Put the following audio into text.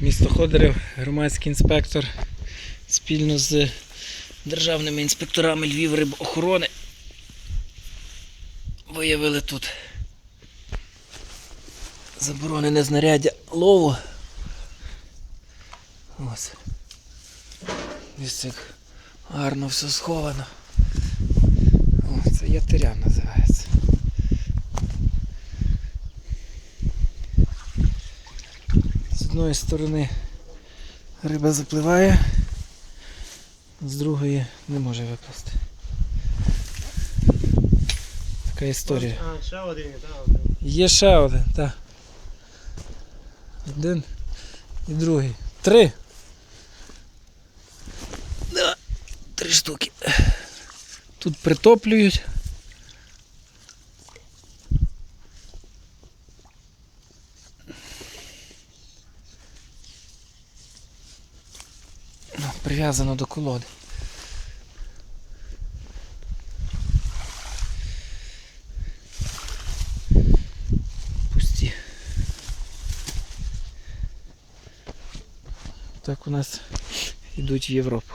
Місто Ходорів, громадський інспектор спільно з державними інспекторами Львів рибоохорони виявили тут заборонене знаряддя лову. Ось. Ось як гарно все сховано. О, це ятиря називається. Одної сторони риба запливає, з другої не може виплисти. Така історія. А, ще один, так, один. Є ще один, так. Один і другий. Три. Три штуки. Тут притоплюють. Прив'язано до колоди. Пусті. Так у нас йдуть в Європу.